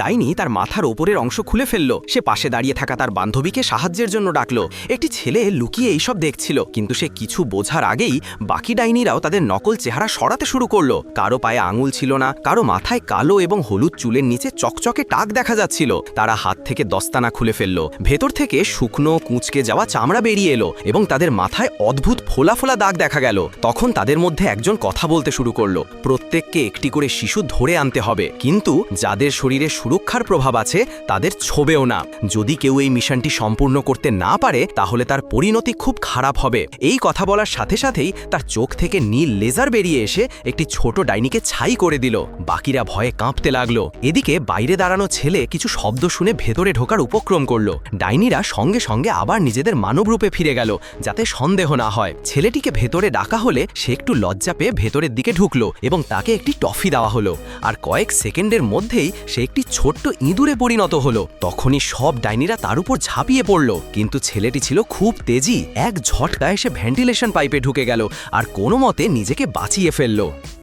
ডাইনি তার মাথার ওপরের অংশ খুলে ফেলল। সে পাশে দাঁড়িয়ে থাকা তার বান্ধবীকে সাহায্যের জন্য ডাকলো। একটি ছেলে লুকিয়ে এইসব দেখছিল, কিন্তু সে কিছু বোঝার আগেই বাকি ডাইনিরাও তাদের নকল চেহারা সরাতে শুরু করল। কারও পায়ে আঙুল ছিল না, কারও মাথায় কালো এবং হলুদ চুলের নিচে চকচকে টাক দেখা যাচ্ছিল। তারা হাত থেকে দস্তানা খুলে ফেলল। ভেতর থেকে শুকনো কুঁচকে যাওয়া চামড়া বেরিয়ে এলো এবং তাদের মাথায় অদ্ভুত ফোলা ফোলা দাগ দেখা গেল। তখন তাদের মধ্যে একজন কথা বলতে শুরু করল, প্রত্যেককে একটি করে শিশু ধরে আনতে হবে, কিন্তু যাদের শরীরে সুরক্ষার প্রভাব আছে, তাদের ছোবেও না। যদি কেউ এই মিশনটি সম্পূর্ণ করতে না পারে, তাহলে তার পরিণতি খুব খারাপ হবে। এই কথা বলার সাথে সাথেই তার চোখ থেকে নীল লেজার বেরিয়ে এসে একটি ছোট ডাইনিকে ছাই করে দিল। বাকিরা ভয়ে কাঁপতে লাগল। এদিকে বাইরে দাঁড়ানো ছেলে কিছু শব্দ শুনে ভেতরে ঢোকার উপক্রম করল। ডাইনিরা সঙ্গে সঙ্গে আবার নিজেদের মানবরূপে ফিরে গেল, যাতে সন্দেহ না হয়। ছেলেটিকে ভেতরে ডাকা হলে সে একটু লজ্জা পেয়ে ভেতরের দিকে ঢুকলো এবং তাকে একটি টফি দেওয়া হলো। আর কয়েক সেকেন্ডের মধ্যেই সে একটি ছোট্ট ইঁদুরে পরিণত হলো। তখনই সব ডাইনিরা তার উপর ঝাঁপিয়ে পড়ল। কিন্তু ছেলেটি ছিল খুব তেজি। এক ঝটকায় এসে ভেন্টিলেশন পাইপে ঢুকে গেল। আর কোনো মতে নিজেকে বাঁচিয়ে ফেলল।